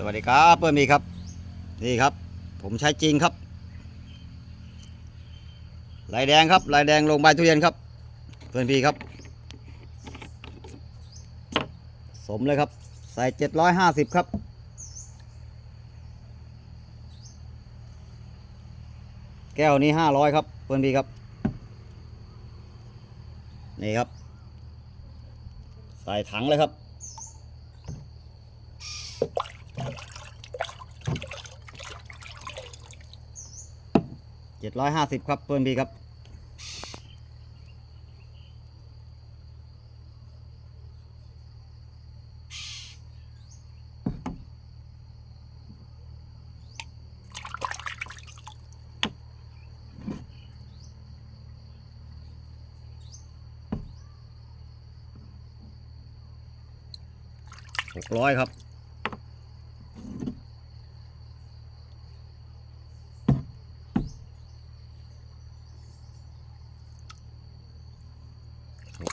สวัสดีครับเพื่อนมีครับ นี่ครับ ผมใช้จริงครับลายแดงครับลายแดงลงใบทุเรียนครับ เพื่อนพี่ครับ สมเลยครับ ใส่เจ็ดร้อยห้าสิบครับแก้วนี้ห้าร้อยครับเพื่อนพี่ครับ นี่ครับ ใส่ถังเลยครับ เจ็ดร้อยห้าสิบครับเพื่อนพี่ครับหกร้อยครับ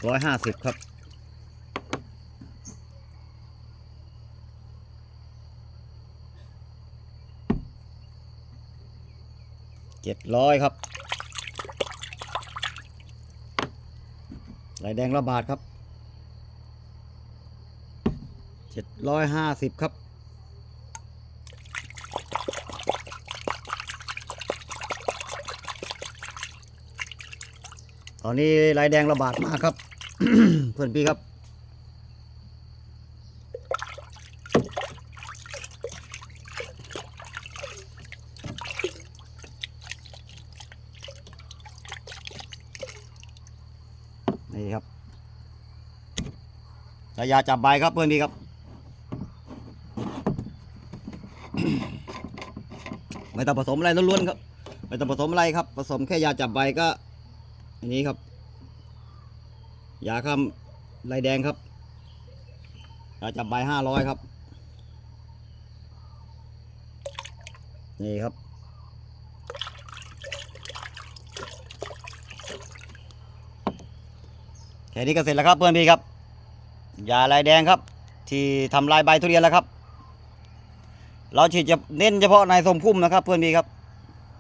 ร้อยห้าสิบครับเจ็ดร้อยครับลายแดงระบาดครับเจ็ดร้อยห้าสิบครับตอนนี้ลายแดงระบาดมากครับ เพื่อนพี่ครับ นี่ครับระยาจับใบครับเพื่อนพี่ครับ ไม่ต้องผสมอะไรล้วนๆครับ ไม่ต้องผสมอะไรครับ ผสมแค่ยาจับใบก็ อันนี้ครับ ยาคำลายแดงครับยาจับใบห้าร้อยครับ นี่ครับ แค่นี้ก็เสร็จแล้วครับเพื่อนพี่ครับ ยาลายแดงครับ ที่ทำลายใบทุเรียนแล้วครับ เราฉีดจะเน้นเฉพาะในทรงพุ่มนะครับ เพื่อนพี่ครับ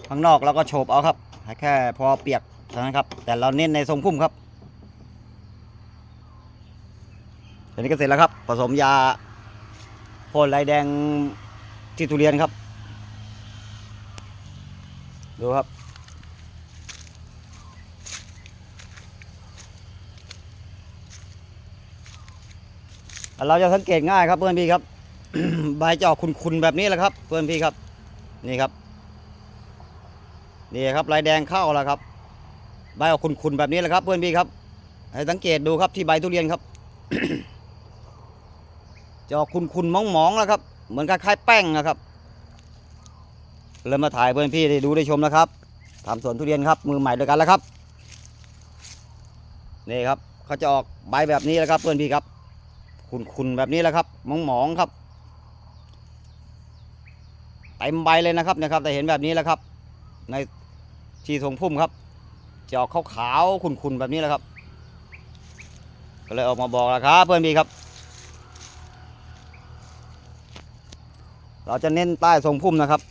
ข้างนอกเราก็โฉบเอาครับแค่พอเปียกเท่านั้นครับ แต่เราเน้นในทรงพุ่มครับ ทีนี้ก็เสร็จแล้วครับ ผสมยาพ่นลายแดงที่ทุเรียนครับ ดูครับ เราจะสังเกตง่ายครับเพื่อนพี่ครับ ใบจะออกคุนๆแบบนี้แหละครับ เพื่อนพี่ครับ นี่ครับ นี่ครับลายแดงเข้าแล้วครับ ใบออกคุนๆแบบนี้แหละครับ เพื่อนพี่ครับให้สังเกตดูครับที่ใบทุเรียนครับ จะออกคุนๆมองๆแล้วครับ เหมือนกับคล้ายๆแป้งนะครับเลยมาถ่ายเพื่อนพี่ได้ดูได้ชมนะครับทำสวนทุเรียนครับ มือใหม่ด้วยกันแล้วครับ นี่ครับเขาจะออกใบแบบนี้แหละครับ เพื่อนพี่ครับ คุนๆแบบนี้แหละครับหมองครับเต็มใบเลยนะครับนะครับ แต่เห็นแบบนี้แหละครับ ในที่ทรงพุ่มครับจะออกขาวๆขุ่นๆแบบนี้แหละครับ ก็เลยออกมาบอกแล้วครับ เพื่อนพี่ครับ เราจะเน้นใต้ทรงพุ่มนะครับ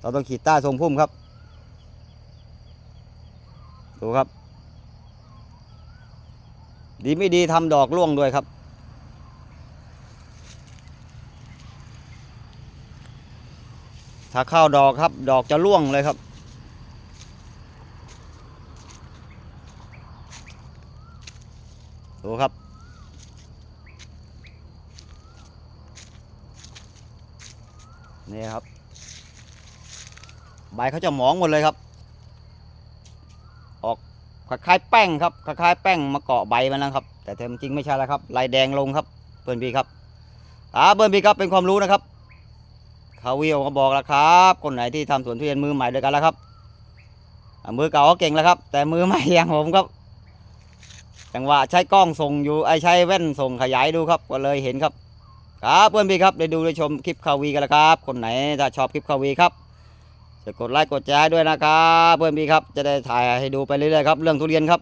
เราต้องขีดใต้ทรงพุ่มครับ ดูครับ ดีไม่ดีทำดอกร่วงด้วยครับ ถ้าเข้าดอกครับ ดอกจะร่วงเลยครับดูครับ นี่ครับ ใบเขาจะหมองหมดเลยครับ ออกคล้ายๆแป้งครับคล้ายๆแป้งมาเกาะใบมันนะครับ แต่แท้จริงไม่ใช่แล้วครับลายแดงลงครับเพื่อนพี่ครับอ่าเพื่อนพี่ครับเป็นความรู้นะครับเขาวิวก็บอกแล้วครับ คนไหนที่ทำสวนทุเรียนมือใหม่ด้วยกันแล้วครับมือเก่าก็เก่งแล้วครับ แต่มือใหม่อย่างผมครับจังหวะใช้กล้องส่งอยู่ไอใช้แว่นส่งขยายดูครับ ก็เลยเห็นครับ ครับเพื่อนพี่ครับได้ดูได้ชมคลิปคาวีกันแล้วครับ คนไหนถ้าชอบคลิปคาวีครับจะกดไลค์กดแชร์ด้วยนะครับ เพื่อนพี่ครับจะได้ถ่ายให้ดูไปเรื่อยๆครับเรื่องทุเรียนครับ